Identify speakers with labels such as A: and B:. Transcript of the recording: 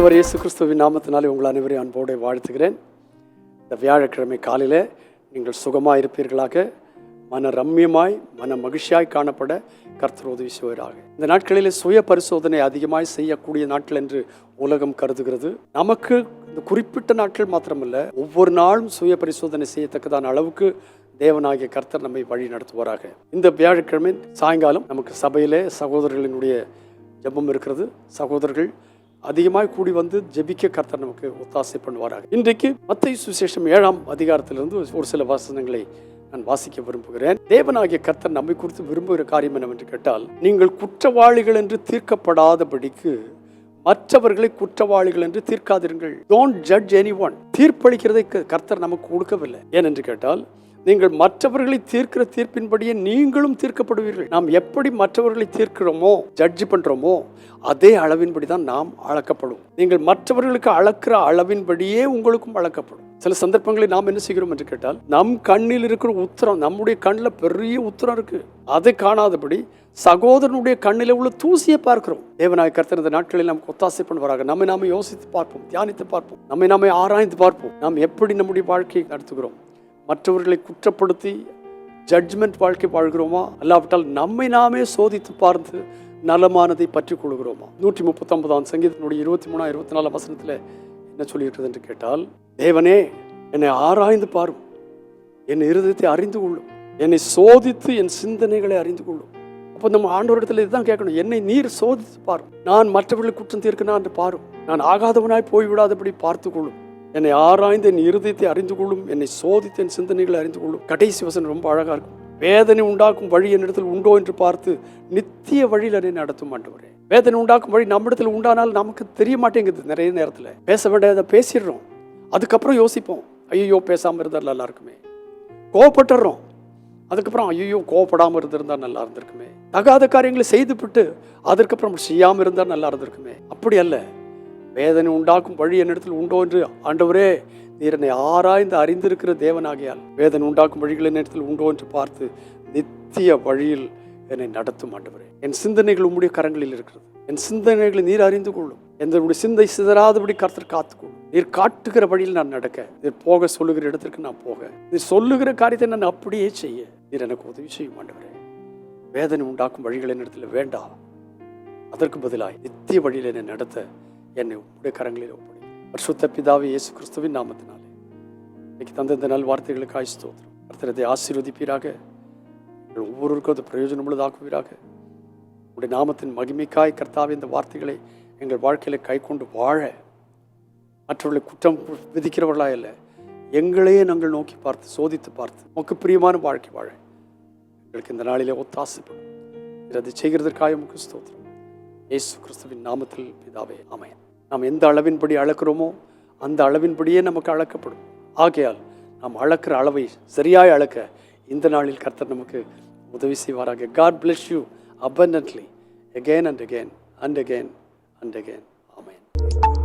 A: ஆண்டவர் இயேசு கிறிஸ்துவின் நாமத்தினாலே உங்கள் அனைவரையும் அன்போடு வாழ்த்துகிறேன். இந்த வியாழக்கிழமை காலையில் நீங்கள் சுகமாக இருப்பீர்களாக மன ரம்மியமாய் மன மகிழ்ச்சியாய் காணப்பட கர்த்தர் உதவி செய்வராக. இந்த நாட்களில் சுய பரிசோதனை அதிகமாய் செய்யக்கூடிய நாட்கள் என்று உலகம் கருதுகிறது. நமக்கு இந்த குறிப்பிட்ட நாட்கள் மாத்திரமல்ல ஒவ்வொரு நாளும் சுய பரிசோதனை செய்யத்தக்கதான அளவுக்கு தேவனாகிய கர்த்தர் நம்மை வழி நடத்துவாராக. இந்த வியாழக்கிழமை சாயங்காலம் நமக்கு சபையிலே சகோதரர்களினுடைய ஜெபம் இருக்கிறது. சகோதரர்கள் அதிகமாக கூடி வந்து ஜெபிக்க கர்த்தர் நமக்கு ஒத்தாசை பண்ணுவாராக. இன்றைக்கு மத்திய சுசேஷம் ஏழாம் அதிகாரத்திலிருந்து ஒரு சில வசனங்களை நான் வாசிக்க விரும்புகிறேன். தேவனாகிய கர்த்தர் நம்மை குறித்து விரும்புகிற காரியம் என்னவென்று கேட்டால் நீங்கள் குற்றவாளிகள் என்று தீர்க்கப்படாதபடிக்கு மற்றவர்களை குற்றவாளிகள் என்று தீர்க்காதிருங்கள். டோன்ட் ஜட்ஜ் எனி ஒன் தீர்ப்பளிக்கிறதை க- கர்த்தர் நமக்கு கொடுக்கவில்லை. ஏனென்று கேட்டால் நீங்கள் மற்றவர்களை தீர்க்கிற தீர்ப்பின்படியே நீங்களும் தீர்க்கப்படுவீர்கள். நாம் எப்படி மற்றவர்களை தீர்க்கிறோமோ ஜட்ஜ் பண்றோமோ அதே அளவின்படி தான் நாம் அளக்கப்படும். நீங்கள் மற்றவர்களுக்கு அளக்கிற அளவின்படியே உங்களுக்கும் அளக்கப்படும். சில சந்தர்ப்பங்களில் நாம் என்ன செய்கிறோம் என்று கேட்டால் நம் கண்ணில் இருக்கிற உத்தரம் நம்முடைய கண்ணில் பெரிய உத்தரம் இருக்கு. அதை காணாதபடி சகோதரனுடைய கண்ணில் உள்ள தூசியை பார்க்கிறோம். தேவநாய கர்த்தர் இந்த நாட்களில் நமக்கு ஒத்தாசை பண்ணுவாராக. நம்மை நாம யோசித்து பார்ப்போம் தியானித்து பார்ப்போம். நம்மை நாமே ஆராய்ந்து பார்ப்போம். நாம் எப்படி நம்முடைய வாழ்க்கையை நடத்துகிறோம்? மற்றவர்களை குற்றப்படுத்தி ஜட்ஜ்மெண்ட் வாழ்க்கை வாழ்கிறோமா? அல்லாவிட்டால் நம்மை நாமே சோதித்து பார்த்து நலமானதை பற்றி கொள்கிறோமா? நூற்றி முப்பத்தொன்பதாம் சங்கீதத்தினுடைய இருபத்தி மூணா இருபத்தி நாலாம் வசனத்தில் என்ன சொல்லிட்டு என்று கேட்டால் தேவனே என்னை ஆராய்ந்து பாரும். என் இருதயத்தை அறிந்து கொள்ளும். என்னை சோதித்து என் சிந்தனைகளை அறிந்து கொள்ளும். அப்போ நம்ம ஆண்டவரிடத்தில் இதுதான் கேட்கணும். என்னை நீர் சோதித்து பாரும். நான் மற்றவர்களை குற்றம் தீர்க்கணும் என்று பாரும். நான் ஆகாதவனாய் போய்விடாதபடி பார்த்து கொள்ளும். என்னை ஆராய்ந்து என் இருதயத்தை அறிந்து கொள்ளும் என்னை சோதித்து என் சிந்தனைகளை அறிந்து கொள்ளும். கடைசி வசனம் ரொம்ப அழகாக இருக்கும். வேதனை உண்டாக்கும் வழி என்னிடத்தில் உண்டோ என்று பார்த்து நித்திய வழியில் என்னை நடத்தும் ஆண்டவரே. வேதனை உண்டாக்கும் வழி நம்மிடத்தில் உண்டானால் நமக்கு தெரிய மாட்டேங்குது நிறைய நேரத்தில். பேச வேண்டியதை பேசிடுறோம். அதுக்கப்புறம் யோசிப்போம். ஐயோ பேசாமல் இருந்தால் நல்லா இருக்குமே. கோவப்பட்டுறோம். அதுக்கப்புறம் ஐயோ கோவப்படாமல் இருந்திருந்தால் நல்லா இருந்திருக்குமே. தகாத காரியங்களை செய்துவிட்டு அதற்கப்புறம் செய்யாமல் இருந்தால் நல்லா இருந்திருக்குமே. அப்படி அல்ல. வேதனை உண்டாக்கும் வழி என்னிடத்தில் உண்டோ என்று ஆண்டவரே நீர் என்னை ஆராய்ந்து அறிந்திருக்கிற தேவனாகியால் வேதனை உண்டாக்கும் வழிகள் என்னிடத்தில் உண்டோ என்று பார்த்து நித்திய வழியில் என்னை நடத்தும் ஆண்டவரே. என் சிந்தனைகள் உம்முடைய கரங்களில் இருக்கிறது. என் சிந்தனைகளை நீர் அறிந்து கொள்ளும். என்னுடைய சிந்தை சிதறாதபடி கருத்தர் காத்துக்கொள்ளும். நீர் காட்டுகிற வழியில் நான் நடக்க நீர் போக சொல்லுகிற இடத்திற்கு நான் போக நீர் சொல்லுகிற காரியத்தை நான் அப்படியே செய்ய நீர் எனக்கு உதவி செய்யும் ஆண்டவரே. வேதனை உண்டாக்கும் வழிகள் என்னிடத்தில் வேண்டாம் அதற்கு பதிலாக நித்திய வழியில் என்னை நடத்த என்னை உடைய கரங்களில் ஒப்படை பரிசுத்த பிதாவே இயேசு கிறிஸ்துவின் நாமத்தினாலே. இன்னைக்கு தந்த இந்த நல் வார்த்தைகளுக்காய் ஸ்தோத்திரம். கர்த்தரத்தை ஆசீர்வதிப்பீராக. ஒவ்வொருவருக்கும் அது பிரயோஜனமுள்ளதாக்குவீராக உடைய நாமத்தின் மகிமைக்காய் கர்த்தாவே இந்த வார்த்தைகளை எங்கள் வாழ்க்கையில் கை கொண்டு வாழ. மற்றவர்களை குற்றம் விதிக்கிறவர்களா இல்லை எங்களையே நாங்கள் நோக்கி பார்த்து சோதித்து பார்த்து நமக்கு பிரியமான வாழ்க்கை வாழ. எங்களுக்கு இந்த நாளிலே ஒத்தாசைப்படும். இதை செய்கிறதற்காக முக்கிய ஸ்தோத்திரம். இயேசு கிறிஸ்துவின் நாமத்தில் பிதாவே அமையன் நாம் எந்த அளவின்படி அளக்கிறோமோ அந்த அளவின்படியே நமக்கு அளக்கப்படும். ஆகையால் நாம் அளக்கிற அளவை சரியாய் அளக்க இந்த நாளில் கர்த்தர் நமக்கு உதவி செய்வாராக. God bless you abundantly again and again and again and again. Amen